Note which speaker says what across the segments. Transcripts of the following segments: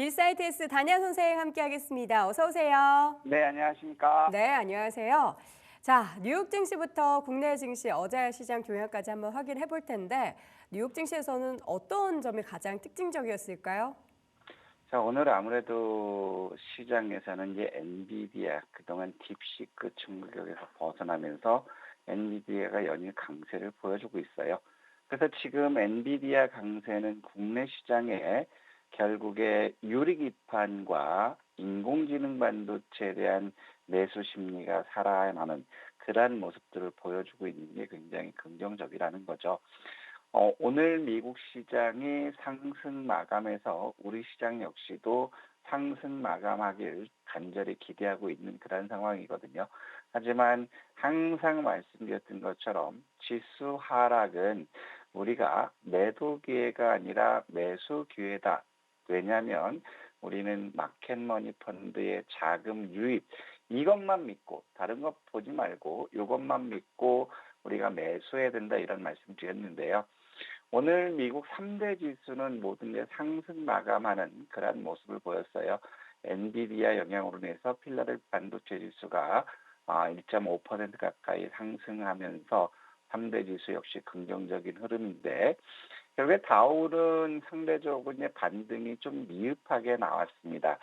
Speaker 1: 딜사이트스 단야 선생 함께 하겠습니다. 어서 오세요.
Speaker 2: 네, 안녕하십니까.
Speaker 1: 네, 안녕하세요. 자, 뉴욕 증시부터 국내 증시 어제 시장 교양까지 한번 확인해 볼 텐데 뉴욕 증시에서는 어떤 점이 가장 특징적이었을까요?
Speaker 2: 자, 오늘 아무래도 시장에서는 이제 엔비디아 그동안 딥시크 충격에서 벗어나면서 엔비디아가 연일 강세를 보여주고 있어요. 그래서 지금 엔비디아 강세는 국내 시장에 결국에 유리 기판과 인공지능 반도체에 대한 매수 심리가 살아나는 그러한 모습들을 보여주고 있는 게 굉장히 긍정적이라는 거죠. 어, 오늘 미국 시장이 상승 마감해서 우리 시장 역시도 상승 마감하길 간절히 기대하고 있는 그런 상황이거든요. 하지만 항상 말씀드렸던 것처럼 지수 하락은 우리가 매도 기회가 아니라 매수 기회다. 왜냐하면 우리는 마켓머니 펀드의 자금 유입 이것만 믿고 다른 것 보지 말고 이것만 믿고 우리가 매수해야 된다 이런 말씀 드렸는데요. 오늘 미국 3대 지수는 모든 게 상승 마감하는 그러한 모습을 보였어요. 엔비디아 영향으로 인해서 필라델 반도체 지수가 1.5% 가까이 상승하면서 3대 지수 역시 긍정적인 흐름인데 결국에 다우는 상대적으로 이제 반등이 좀 미흡하게 나왔습니다.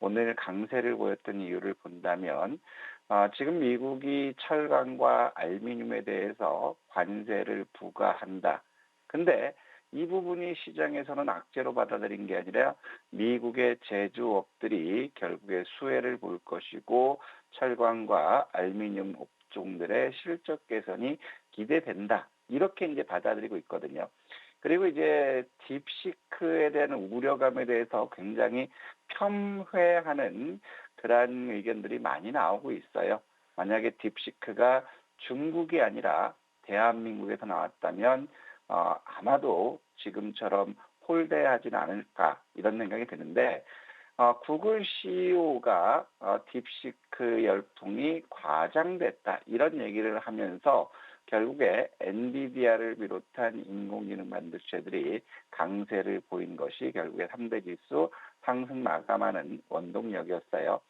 Speaker 2: 오늘 강세를 보였던 이유를 본다면 어, 지금 미국이 철강과 알루미늄에 대해서 관세를 부과한다. 근데 이 부분이 시장에서는 악재로 받아들인 게 아니라 미국의 제조업들이 결국에 수혜를 볼 것이고 철광과 알루미늄 업종들의 실적 개선이 기대된다. 이렇게 이제 받아들이고 있거든요. 그리고 이제 딥시크에 대한 우려감에 대해서 굉장히 폄훼하는 그러한 의견들이 많이 나오고 있어요. 만약에 딥시크가 중국이 아니라 대한민국에서 나왔다면 어, 아마도 지금처럼 홀대하지는 않을까 이런 생각이 드는데 어, 구글 CEO가 어, 딥시크 열풍이 과장됐다 이런 얘기를 하면서 결국에 엔비디아를 비롯한 인공지능 반도체들이 강세를 보인 것이 결국에 3대 지수 상승 마감하는 원동력이었어요.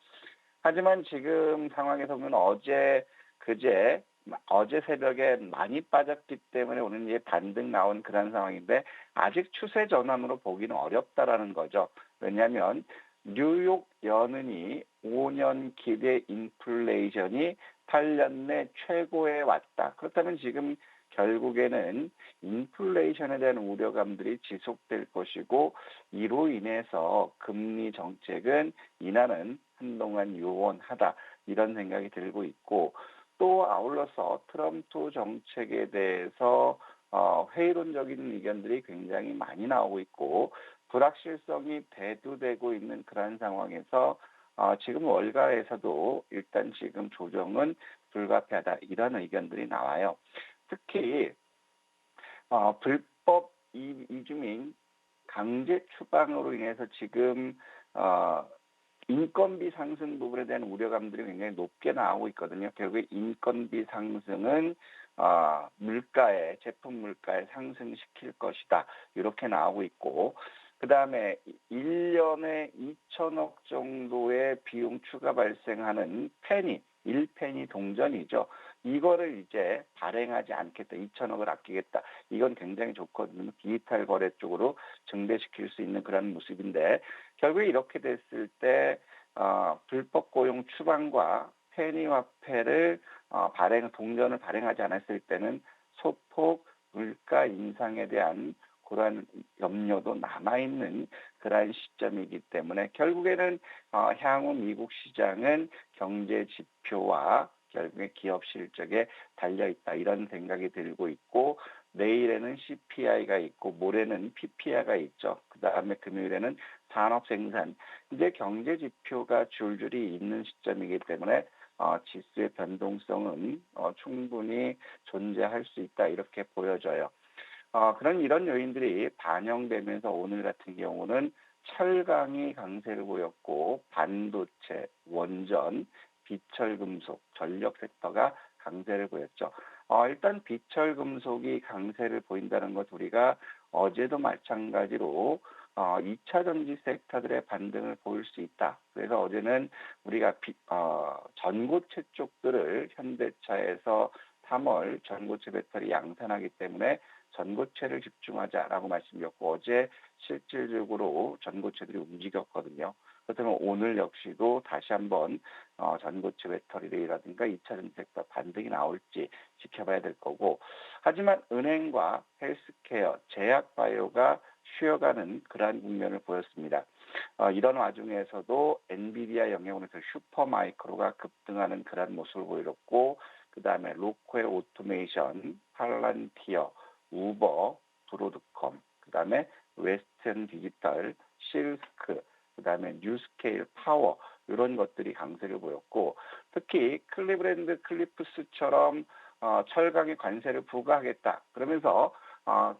Speaker 2: 하지만 지금 상황에서 보면 어제 그제 어제 새벽에 많이 빠졌기 때문에 오늘 이제 반등 나온 그런 상황인데 아직 추세 전환으로 보기는 어렵다라는 거죠. 왜냐하면 뉴욕 연은이 5년 기대 인플레이션이 8년 내 최고에 왔다. 그렇다면 지금 결국에는 인플레이션에 대한 우려감들이 지속될 것이고 이로 인해서 금리 정책은 인하는 한동안 요원하다 이런 생각이 들고 있고 또 아울러서 트럼프 정책에 대해서 어, 회의론적인 의견들이 굉장히 많이 나오고 있고 불확실성이 대두되고 있는 그런 상황에서 어, 지금 월가에서도 일단 지금 조정은 불가피하다 이런 의견들이 나와요. 특히 어, 불법 이, 이주민 강제 추방으로 인해서 지금 어, 인건비 상승 부분에 대한 우려감들이 굉장히 높게 나오고 있거든요. 결국에 인건비 상승은 어, 물가에 제품 물가에 상승시킬 것이다. 이렇게 나오고 있고 그 다음에 1년에 2천억 정도의 비용 추가 발생하는 페니, 1페니 동전이죠. 이거를 이제 발행하지 않겠다. 2천억을 아끼겠다. 이건 굉장히 좋거든요. 디지털 거래 쪽으로 증대시킬 수 있는 그런 모습인데 결국에 이렇게 됐을 때 어, 불법 고용 추방과 페니 화폐를 어, 발행 동전을 발행하지 않았을 때는 소폭 물가 인상에 대한 그러한 염려도 남아있는 그러한 시점이기 때문에 결국에는 어, 향후 미국 시장은 경제 지표와 결국에 기업 실적에 달려 있다 이런 생각이 들고 있고 내일에는 CPI가 있고 모레는 PPI가 있죠. 그 다음에 금요일에는 산업 생산 이제 경제 지표가 줄줄이 있는 시점이기 때문에 어, 지수의 변동성은 어, 충분히 존재할 수 있다 이렇게 보여져요. 어, 그런 이런 요인들이 반영되면서 오늘 같은 경우는 철강이 강세를 보였고 반도체, 원전, 비철금속, 전력 섹터가 강세를 보였죠. 어, 일단 비철금속이 강세를 보인다는 것 우리가 어제도 마찬가지로 어, 2차 전지 섹터들의 반등을 보일 수 있다. 그래서 어제는 우리가 비, 어, 전고체 쪽들을 현대차에서 3월 전고체 배터리 양산하기 때문에 전고체를 집중하자라고 말씀드렸고 어제 실질적으로 전고체들이 움직였거든요. 그렇다면 오늘 역시도 다시 한번 어, 전고체 배터리라든가 2차 전지 섹터 반등이 나올지 지켜봐야 될 거고 하지만 은행과 헬스케어, 제약바이오가 쉬어가는 그러한 국면을 보였습니다. 어, 이런 와중에서도 엔비디아 영향으로 해서 슈퍼마이크로가 급등하는 그러한 모습을 보였고 그 다음에 로코의 오토메이션, 팔란티어, 우버, 브로드컴, 그 다음에 웨스턴 디지털, 실스크, 그 다음에 뉴스케일 파워 이런 것들이 강세를 보였고 특히 클리브랜드 클리프스처럼 어, 철강에 관세를 부과하겠다. 그러면서 어,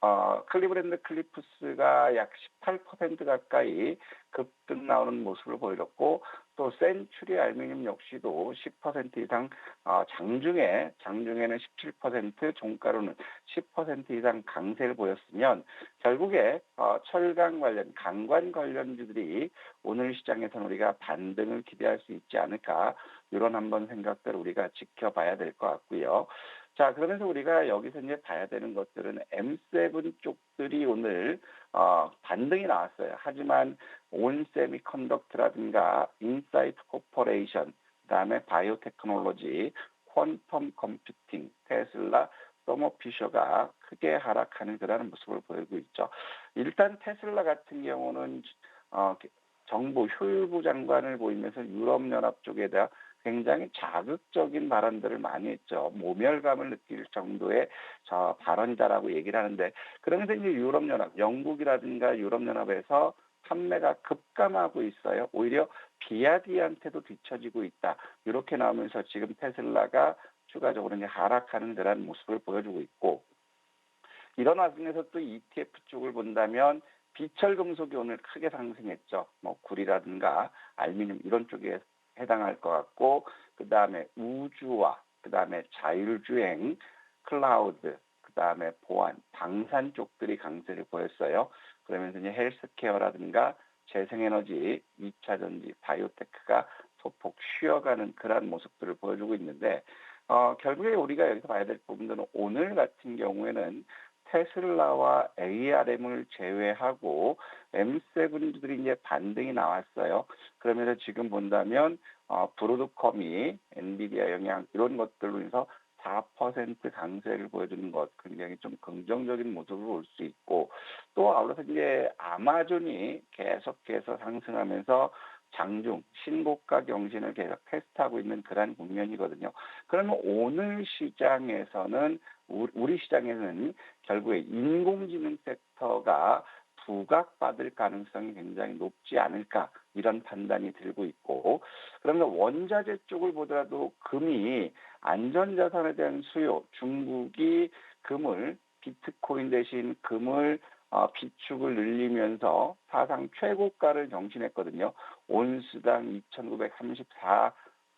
Speaker 2: 어, 클리브랜드 클리프스가 약 18% 가까이 급등 나오는 모습을 보였고 또 센츄리 알루미늄 역시도 10% 이상 어, 장중에 장중에는 17% 종가로는 10% 이상 강세를 보였으면 결국에 어, 철강 관련 강관 관련주들이 오늘 시장에서는 우리가 반등을 기대할 수 있지 않을까 이런 한번 생각들을 우리가 지켜봐야 될 것 같고요. 자, 그러면서 우리가 여기서 이제 봐야 되는 것들은 M7 쪽들이 오늘 어, 반등이 나왔어요. 하지만 온세미컨덕트라든가 인사이트 코퍼레이션, 그다음에 바이오테크놀로지, 퀀텀 컴퓨팅, 테슬라, 서머 피셔가 크게 하락하는 그러한 모습을 보이고 있죠. 일단 테슬라 같은 경우는 어, 정부 효율부 장관을 보이면서 유럽연합 쪽에 대한 굉장히 자극적인 발언들을 많이 했죠. 모멸감을 느낄 정도의 저 발언이다라고 얘기를 하는데 그러면서 이제 유럽연합, 영국이라든가 유럽연합에서 판매가 급감하고 있어요. 오히려 비아디한테도 뒤처지고 있다. 이렇게 나오면서 지금 테슬라가 추가적으로 이제 하락하는 그런 모습을 보여주고 있고 이런 와중에서 또 ETF 쪽을 본다면 비철 금속이 오늘 크게 상승했죠. 뭐 구리라든가 알루미늄 이런 쪽에 해당할 것 같고 그 다음에 우주와 그 다음에 자율주행, 클라우드, 그 다음에 보안, 방산 쪽들이 강세를 보였어요. 그러면서 이제 헬스케어라든가 재생에너지, 2차 전지, 바이오테크가 소폭 쉬어가는 그러한 모습들을 보여주고 있는데 어, 결국에 우리가 여기서 봐야 될 부분들은 오늘 같은 경우에는 테슬라와 ARM을 제외하고 M7들이 이제 반등이 나왔어요. 그러면서 지금 본다면 어, 브로드컴이 엔비디아 영향 이런 것들로 인해서 4% 강세를 보여주는 것 굉장히 좀 긍정적인 모습을 볼 수 있고 또 아울러서 이제 아마존이 계속해서 상승하면서 장중 신고가 경신을 계속 테스트하고 있는 그러한 국면이거든요. 그러면 오늘 시장에서는 우리 시장에는 결국에 인공지능 섹터가 부각받을 가능성이 굉장히 높지 않을까 이런 판단이 들고 있고 그러면 원자재 쪽을 보더라도 금이 안전자산에 대한 수요 중국이 금을 비트코인 대신 금을 어, 비축을 늘리면서 사상 최고가를 경신했거든요. 온스당 2,934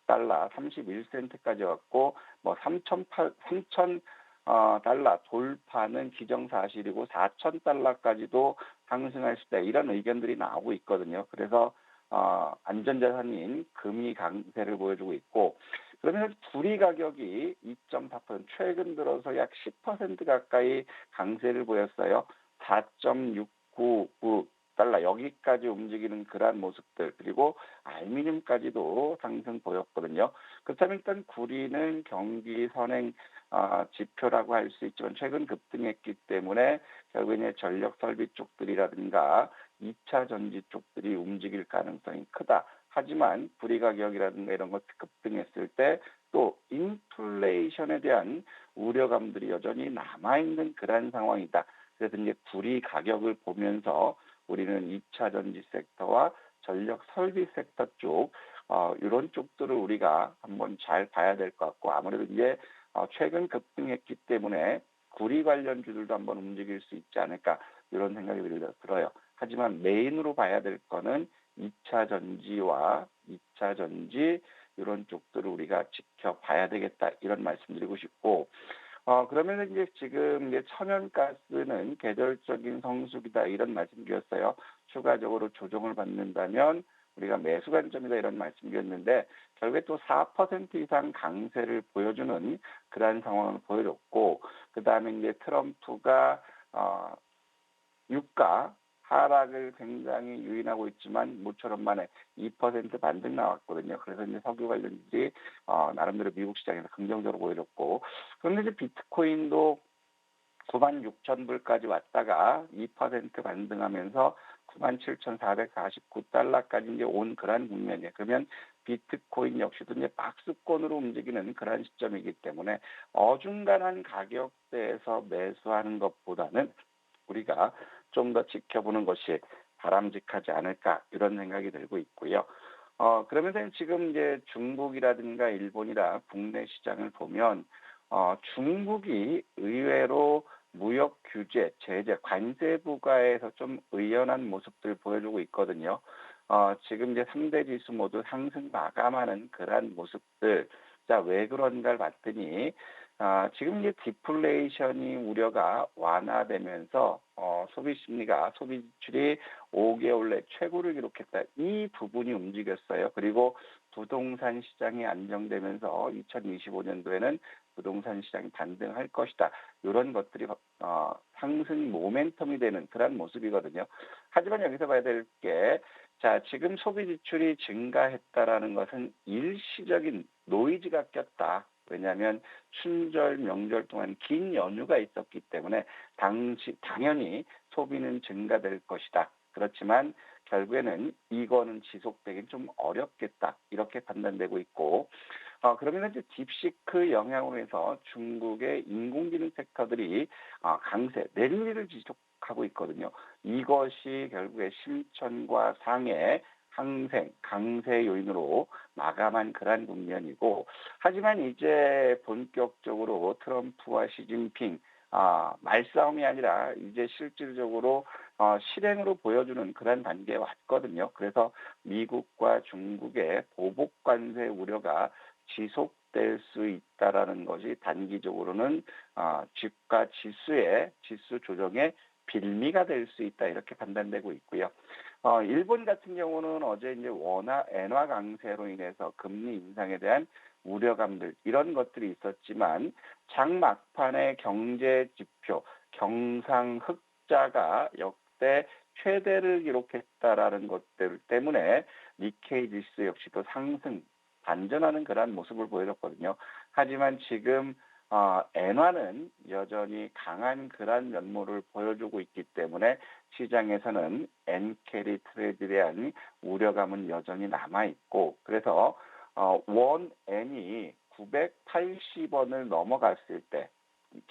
Speaker 2: 달러 31센트까지 왔고 뭐3,008 3,000 어, 달러 돌파는 기정사실이고 4천 달러까지도 상승할 수 있다 이런 의견들이 나오고 있거든요. 그래서 어, 안전자산인 금이 강세를 보여주고 있고 그러면 구리 가격이 2.4% 최근 들어서 약 10% 가까이 강세를 보였어요. 4.699 달러 여기까지 움직이는 그러한 모습들 그리고 알루미늄까지도 상승 보였거든요. 그렇다면 일단 구리는 경기 선행 어, 지표라고 할 수 있지만 최근 급등했기 때문에 결국에 전력 설비 쪽들이라든가 2차 전지 쪽들이 움직일 가능성이 크다. 하지만 불이 가격이라든가 이런 것 급등했을 때 또 인플레이션에 대한 우려감들이 여전히 남아있는 그러한 상황이다. 그래서 이제 불이 가격을 보면서 우리는 2차 전지 섹터와 전력 설비 섹터 쪽 어, 이런 쪽들을 우리가 한번 잘 봐야 될 것 같고 아무래도 이제 어, 최근 급등했기 때문에 구리 관련주들도 한번 움직일 수 있지 않을까 이런 생각이 들어요. 하지만 메인으로 봐야 될 거는 2차 전지와 2차 전지 이런 쪽들을 우리가 지켜봐야 되겠다 이런 말씀드리고 싶고 어, 그러면 이제 지금 이제 천연가스는 계절적인 성수기다 이런 말씀드렸어요. 추가적으로 조정을 받는다면 우리가 매수 관점이다 이런 말씀드렸는데 결국에 또 4% 이상 강세를 보여주는 그러한 상황을 보여줬고 그 다음에 이제 트럼프가 어, 유가 하락을 굉장히 유인하고 있지만 모처럼 만에 2% 반등 나왔거든요. 그래서 이제 석유 관련주들이 어, 나름대로 미국 시장에서 긍정적으로 보여줬고 그런데 이제 비트코인도 9만 6천 불까지 왔다가 2% 반등하면서 97,449달러까지 이제 온 그러한 국면이에요. 그러면 비트코인 역시도 이제 박스권으로 움직이는 그러한 시점이기 때문에 어중간한 가격대에서 매수하는 것보다는 우리가 좀 더 지켜보는 것이 바람직하지 않을까 이런 생각이 들고 있고요. 어 그러면서 지금 이제 중국이라든가 일본이라 국내 시장을 보면 어 중국이 의외로 무역 규제, 제재, 관세 부과에서 좀 의연한 모습들 보여주고 있거든요. 어, 지금 이제 3대 지수 모두 상승 마감하는 그러한 모습들. 자, 왜 그런가를 봤더니, 아, 지금 이제 디플레이션이 우려가 완화되면서, 어, 소비 심리가, 소비 지출이 5개월 내 최고를 기록했다. 이 부분이 움직였어요. 그리고 부동산 시장이 안정되면서 2025년도에는 부동산 시장이 반등할 것이다. 이런 것들이 어, 상승 모멘텀이 되는 그런 모습이거든요. 하지만 여기서 봐야 될 게, 자, 지금 소비 지출이 증가했다라는 것은 일시적인 노이즈가 꼈다. 왜냐하면 춘절 명절 동안 긴 연휴가 있었기 때문에 당시 당연히 소비는 증가될 것이다. 그렇지만 결국에는 이거는 지속되긴 좀 어렵겠다 이렇게 판단되고 있고 어, 그러면 이제 딥시크 영향으로 해서 중국의 인공지능 섹터들이 어, 강세 내리를 지속하고 있거든요. 이것이 결국에 심천과 상해 항생, 강세 요인으로 마감한 그러한 국면이고 하지만 이제 본격적으로 트럼프와 시진핑 아, 말싸움이 아니라 이제 실질적으로 어, 실행으로 보여주는 그런 단계에 왔거든요. 그래서 미국과 중국의 보복 관세 우려가 지속될 수 있다라는 것이 단기적으로는 어, 주가 지수의 지수 조정의 빌미가 될 수 있다 이렇게 판단되고 있고요. 어, 일본 같은 경우는 어제 이제 원화 엔화 강세로 인해서 금리 인상에 대한 우려감들 이런 것들이 있었지만 장 막판의 경제 지표 경상 흑자가 역대 최대를 기록했다라는 것들 때문에 니케이 지수 역시도 상승 반전하는 그러한 모습을 보여줬거든요. 하지만 지금 어, 엔화는 여전히 강한 그런 면모를 보여주고 있기 때문에 시장에서는 엔캐리 트레이드에 대한 우려감은 여전히 남아 있고 그래서 어, 원 엔이 980원을 넘어갔을 때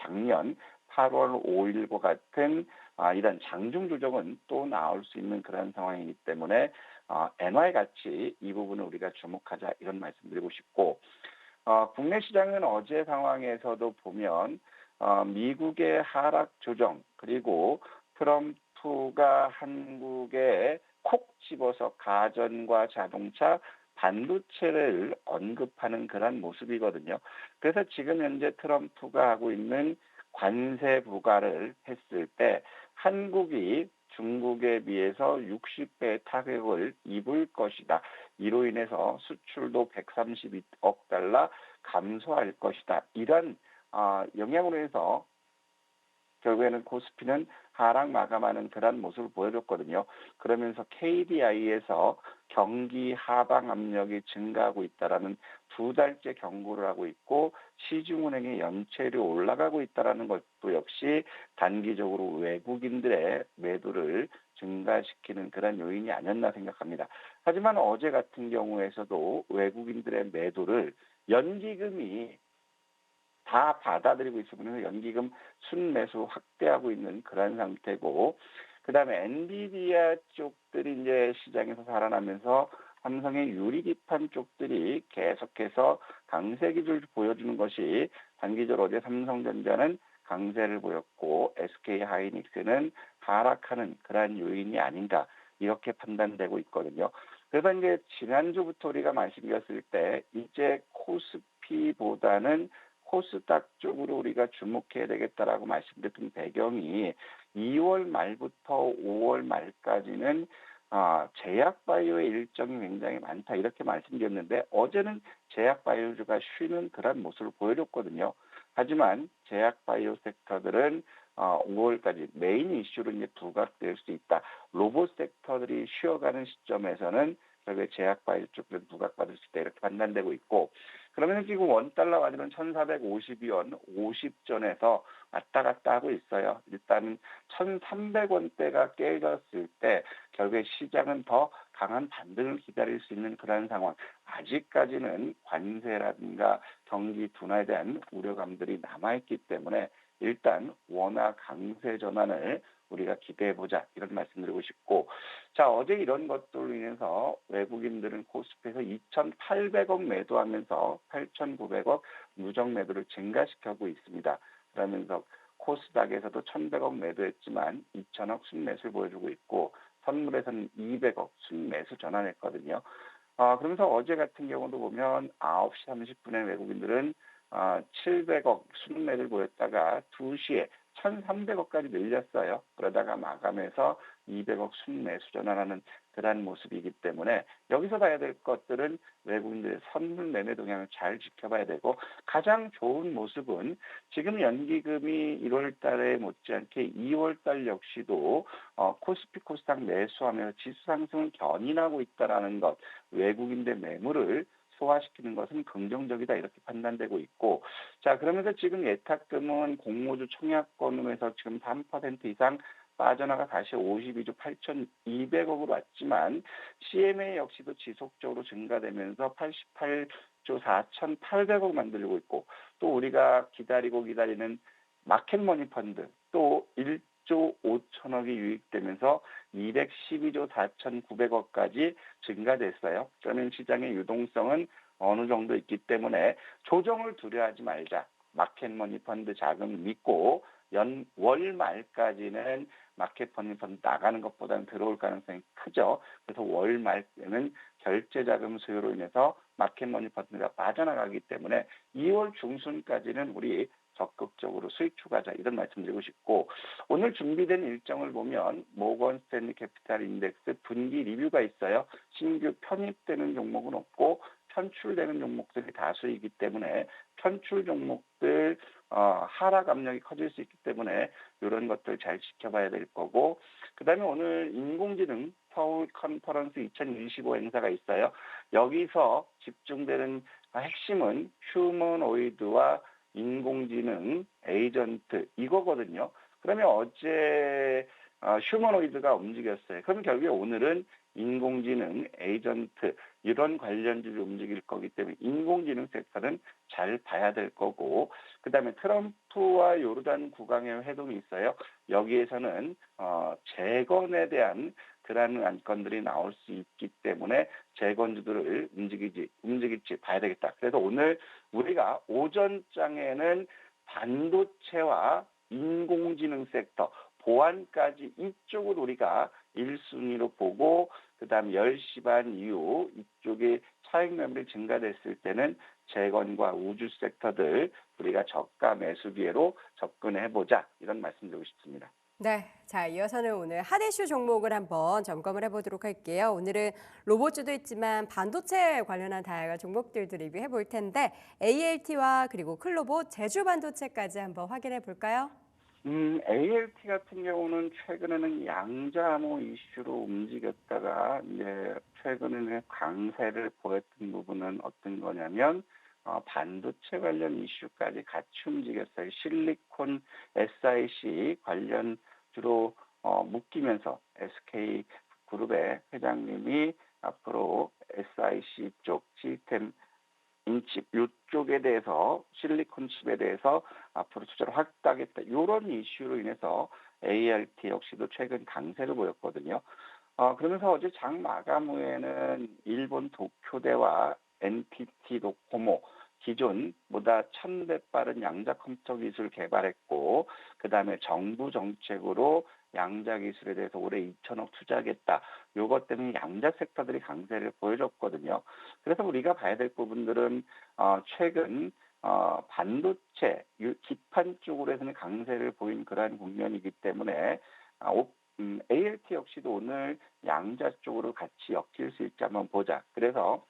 Speaker 2: 작년 8월 5일과 같은 아, 이런 장중 조정은 또 나올 수 있는 그런 상황이기 때문에 어, 엔화의 가치 이 부분을 우리가 주목하자 이런 말씀드리고 싶고 어, 국내 시장은 어제 상황에서도 보면 어, 미국의 하락 조정 그리고 트럼프가 한국에 콕 집어서 가전과 자동차 반도체를 언급하는 그런 모습이거든요. 그래서 지금 현재 트럼프가 하고 있는 관세 부과를 했을 때 한국이 중국에 비해서 60배 타격을 입을 것이다. 이로 인해서 수출도 132억 달러 감소할 것이다. 이런 어, 영향으로 해서 결국에는 코스피는 하락 마감하는 그런 모습을 보여줬거든요. 그러면서 KDI에서 경기 하방 압력이 증가하고 있다라는 두 달째 경고를 하고 있고 시중은행의 연체율이 올라가고 있다라는 것도 역시 단기적으로 외국인들의 매도를 증가시키는 그런 요인이 아니었나 생각합니다. 하지만 어제 같은 경우에서도 외국인들의 매도를 연기금이 다 받아들이고 있으면서 연기금 순매수 확대하고 있는 그런 상태고 그다음에 엔비디아 쪽들이 이제 시장에서 살아나면서 삼성의 유리 기판 쪽들이 계속해서 강세 기조를 보여주는 것이 단기적으로 어제 삼성전자는 강세를 보였고 SK 하이닉스는 하락하는 그러한 요인이 아닌가 이렇게 판단되고 있거든요. 그래서 이제 지난주부터 우리가 말씀드렸을 때 이제 코스피보다는 코스닥 쪽으로 우리가 주목해야 되겠다라고 말씀드렸던 배경이 2월 말부터 5월 말까지는 아, 제약 바이오의 일정이 굉장히 많다 이렇게 말씀드렸는데 어제는 제약 바이오주가 쉬는 그런 모습을 보여줬거든요. 하지만 제약 바이오 섹터들은 어, 5월까지 메인 이슈로 이제 부각될 수 있다. 로봇 섹터들이 쉬어가는 시점에서는 결국에 제약 바이오 쪽으로 부각받을 수 있다 이렇게 판단되고 있고 그러면 지금 원 달러 가지고는 1,452원 50전에서 왔다 갔다 하고 있어요. 일단은 1,300원대가 깨졌을 때 결국에 시장은 더 강한 반등을 기다릴 수 있는 그런 상황. 아직까지는 관세라든가 경기 둔화에 대한 우려감들이 남아있기 때문에 일단 원화 강세 전환을 우리가 기대해 보자 이런 말씀드리고 싶고 자 어제 이런 것들로 인해서 외국인들은 코스피에서 2,800억 매도하면서 8,900억 누적 매도를 증가시켜고 있습니다. 그러면서 코스닥에서도 1,100억 매도했지만 2,000억 순매수를 보여주고 있고 선물에서는 200억 순매수 전환했거든요. 아, 그러면서 어제 같은 경우도 보면 9시 30분에 외국인들은 아, 700억 순매를 보였다가 2시에 1,300억까지 늘렸어요. 그러다가 마감해서 200억 순매 수 전환하는 그러한 모습이기 때문에 여기서 봐야 될 것들은 외국인들의 선물 매매 동향을 잘 지켜봐야 되고 가장 좋은 모습은 지금 연기금이 1월 달에 못지않게 2월 달 역시도 어, 코스피 코스닥 매수하며 지수 상승을 견인하고 있다라는 것 외국인들 매물을 소화시키는 것은 긍정적이다 이렇게 판단되고 있고 자 그러면서 지금 예탁금은 공모주 청약권에서 지금 3% 이상 빠져나가 다시 52조 8,200억으로 왔지만 CMA 역시도 지속적으로 증가되면서 88조 4,800억 만들고 있고 또 우리가 기다리고 기다리는 마켓머니 펀드 또 1 조 5천억이 유입되면서 212조 4,900억까지 증가됐어요. 그러면 시장의 유동성은 어느 정도 있기 때문에 조정을 두려워하지 말자. 마켓머니 펀드 자금 믿고 연 월 말까지는 마켓머니 펀드 나가는 것보다는 들어올 가능성이 크죠. 그래서 월 말에는 결제 자금 수요로 인해서 마켓 머니 펀드가 빠져나가기 때문에 2월 중순까지는 우리 적극적으로 수익 추가자 이런 말씀드리고 싶고 오늘 준비된 일정을 보면 모건 스탠리 캐피탈 인덱스 분기 리뷰가 있어요. 신규 편입되는 종목은 없고 편출되는 종목들이 다수이기 때문에 편출 종목들 어, 하락 압력이 커질 수 있기 때문에 이런 것들 잘 지켜봐야 될 거고 그다음에 오늘 인공지능 서울 컨퍼런스 2025 행사가 있어요. 여기서 집중되는 핵심은 휴머노이드와 인공지능 에이전트 이거거든요. 그러면 어제 어, 휴머노이드가 움직였어요. 그럼 결국에 오늘은 인공지능 에이전트 이런 관련주를 움직일 거기 때문에 인공지능 섹터는 잘 봐야 될 거고 그다음에 트럼프와 요르단 국왕의 회동이 있어요. 여기에서는 어, 재건에 대한 그러한 안건들이 나올 수 있기 때문에 재건주들을 움직이지 봐야 되겠다. 그래서 오늘 우리가 오전장에는 반도체와 인공지능 섹터 보안까지 이쪽을 우리가 1순위로 보고 그다음 10시 반 이후 이쪽에 차익 매물이 증가됐을 때는 재건과 우주 섹터들 우리가 저가 매수 기회로 접근해 보자 이런 말씀드리고 싶습니다.
Speaker 1: 네, 자 이어서는 오늘 핫 이슈 종목을 한번 점검을 해보도록 할게요. 오늘은 로봇주도 있지만 반도체 관련한 다양한 종목들도 리뷰해 볼 텐데 ALT와 그리고 클로봇, 제주 반도체까지 한번 확인해 볼까요?
Speaker 2: 음, ALT 같은 경우는 최근에는 양자암호 이슈로 움직였다가 이제 최근에는 강세를 보였던 부분은 어떤 거냐면 어, 반도체 관련 이슈까지 같이 움직였어요. 실리콘 SIC 관련 주로 어, 묶이면서 SK 그룹의 회장님이 앞으로 SIC 쪽 시스템 인칩 이쪽에 대해서 실리콘 칩에 대해서 앞으로 투자를 확대하겠다 이런 이슈로 인해서 ART 역시도 최근 강세를 보였거든요. 어, 그러면서 어제 장 마감 후에는 일본 도쿄대와 NTT 도코모 기존보다 천배 빠른 양자 컴퓨터 기술 개발했고 그 다음에 정부 정책으로 양자 기술에 대해서 올해 2천억 투자하겠다. 요것 때문에 양자 섹터들이 강세를 보여줬거든요. 그래서 우리가 봐야 될 부분들은 어, 최근 어, 반도체, 유- 기판 쪽으로 해서는 강세를 보인 그러한 국면이기 때문에 아, 오- 음, ALT 역시도 오늘 양자 쪽으로 같이 엮일 수 있지 한번 보자. 그래서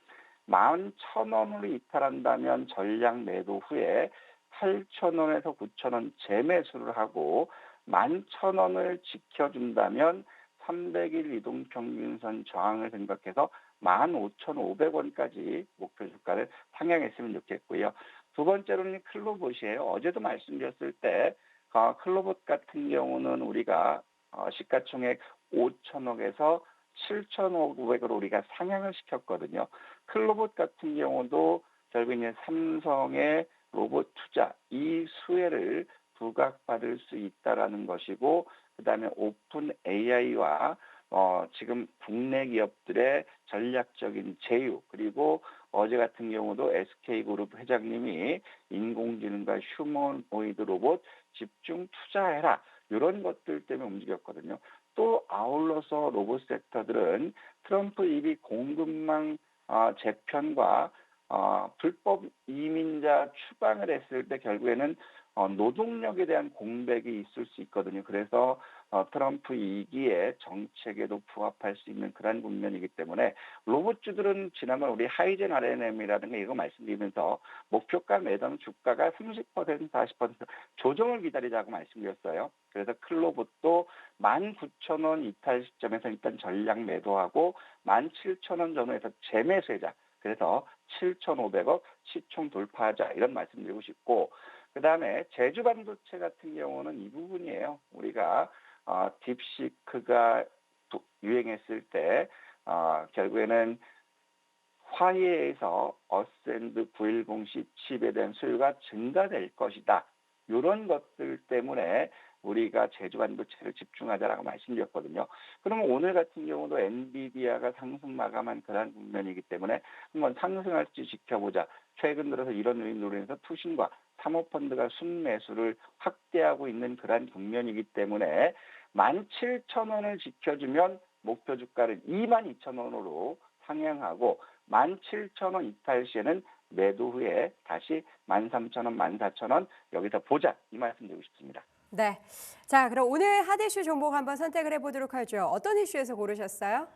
Speaker 2: 11,000원으로 이탈한다면 전량 매도 후에 8,000원에서 9,000원 재매수를 하고 11,000원을 지켜준다면 300일 이동평균선 저항을 생각해서 15,500원까지 목표 주가를 상향했으면 좋겠고요. 두 번째로는 클로봇이에요. 어제도 말씀드렸을 때 어, 클로봇 같은 경우는 우리가 어, 시가총액 5천억에서 7,500으로 우리가 상향을 시켰거든요. 클로봇 같은 경우도 결국 이제 삼성의 로봇 투자 이 수혜를 부각받을 수 있다라는 것이고 그다음에 오픈 AI와 어, 지금 국내 기업들의 전략적인 제휴 그리고 어제 같은 경우도 SK그룹 회장님이 인공지능과 휴머노이드 로봇 집중 투자해라 이런 것들 때문에 움직였거든요. 또 아울러서 로봇 섹터들은 트럼프 입이 공급망 어, 재편과 어, 불법 이민자 추방을 했을 때 결국에는 어, 노동력에 대한 공백이 있을 수 있거든요. 그래서 어, 트럼프 2기의 정책에도 부합할 수 있는 그런 국면이기 때문에 로봇주들은 지난번 우리 하이젠 RNM이라든가 이거 말씀드리면서 목표가 매당 주가가 30% 40% 조정을 기다리자고 말씀드렸어요. 그래서 클로봇도 19,000원 이탈 시점에서 일단 전량 매도하고 17,000원 전후에서 재매수하자. 그래서 7,500억 시총 돌파하자 이런 말씀드리고 싶고 그 다음에 제주 반도체 같은 경우는 이 부분이에요. 우리가 어, 딥시크가 도- 유행했을 때 어, 결국에는 화해에서 어센드 910C 칩에 대한 수요가 증가될 것이다. 이런 것들 때문에 우리가 제주 반도체를 집중하자라고 말씀드렸거든요. 그러면 오늘 같은 경우도 엔비디아가 상승 마감한 그러한 국면이기 때문에 한번 상승할지 지켜보자. 최근 들어서 이런 의노에서 투신과 사모펀드가 순매수를 확대하고 있는 그러한 국면이기 때문에 17,000원을 지켜주면 목표 주가를 22,000원으로 상향하고 17,000원 이탈 시에는 매도 후에 다시 13,000원, 14,000원 여기서 보자 이 말씀 드리고 싶습니다.
Speaker 1: 네. 자, 그럼 오늘 핫이슈 종목 한번 선택을 해보도록 하죠. 어떤 이슈에서 고르셨어요?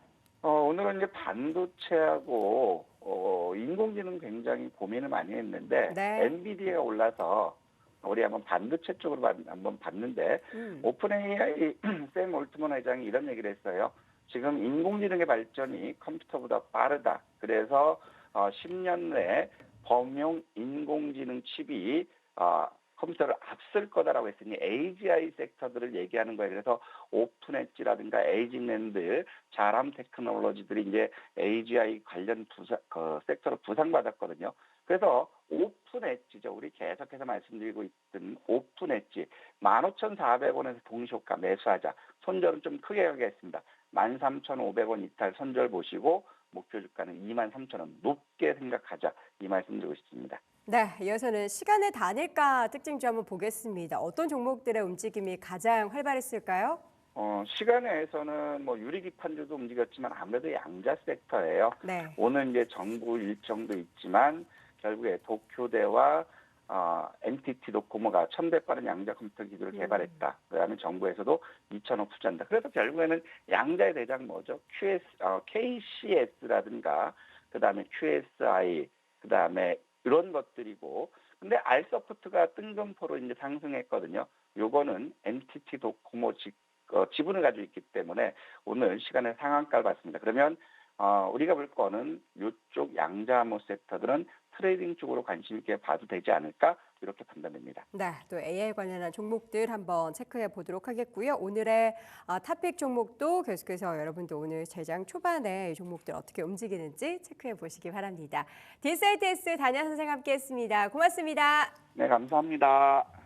Speaker 2: 어, 오늘은 이제 반도체하고 어, 인공지능 굉장히 고민을 많이 했는데
Speaker 1: 네.
Speaker 2: 엔비디아가 올라서 우리 한번 반도체 쪽으로 봐- 한번 봤는데
Speaker 1: 음.
Speaker 2: 오픈 AI 샘 올트먼 회장이 이런 얘기를 했어요. 지금 인공지능의 발전이 컴퓨터보다 빠르다. 그래서 어, 10년 내에 범용 인공지능 칩이 어, 컴퓨터를 앞설 거다라고 했으니 AGI 섹터들을 얘기하는 거예요. 그래서 오픈 엣지라든가 에이징랜드, 자람 테크놀로지들이 이제 AGI 관련 부상, 그 섹터로 부상받았거든요. 그래서 오픈 엣지죠. 우리 계속해서 말씀드리고 있던 오픈 엣지 15,400원에서 동시호가 매수하자. 손절은 좀 크게 가겠습니다. 13,500원 이탈 손절 보시고 목표 주가는 23,000원 높게 생각하자. 이 말씀드리고 싶습니다.
Speaker 1: 네, 이어서는 시간의 단일가 특징 좀 한번 보겠습니다. 어떤 종목들의 움직임이 가장 활발했을까요?
Speaker 2: 어, 시간에서는 뭐 유리기판주도 움직였지만 아무래도 양자 섹터예요.
Speaker 1: 네.
Speaker 2: 오늘 이제 정부 일정도 있지만 결국에 도쿄대와 어, NTT 도코모가 천배 빠른 양자 컴퓨터 기술을
Speaker 1: 음.
Speaker 2: 개발했다. 그다음에 정부에서도 2천억 투자한다. 그래서 결국에는 양자의 대장 뭐죠? QS, 어, KCS라든가 그다음에 QSI, 그다음에 이런 것들이고 근데 알서프트가 뜬금포로 이제 상승했거든요. 요거는 NTT 도코모 지, 어, 지분을 가지고 있기 때문에 오늘 시간에 상한가를 봤습니다. 그러면 어, 우리가 볼 거는 이쪽 양자암호 섹터들은 트레이딩 쪽으로 관심 있게 봐도 되지 않을까 이렇게 판단됩니다.
Speaker 1: 네, 또 AI 관련한 종목들 한번 체크해 보도록 하겠고요. 오늘의 아, 탑픽 종목도 계속해서 여러분도 오늘 재장 초반에 이 종목들 어떻게 움직이는지 체크해 보시기 바랍니다. 디사이트S 단야 선생 함께했습니다. 고맙습니다.
Speaker 2: 네, 감사합니다.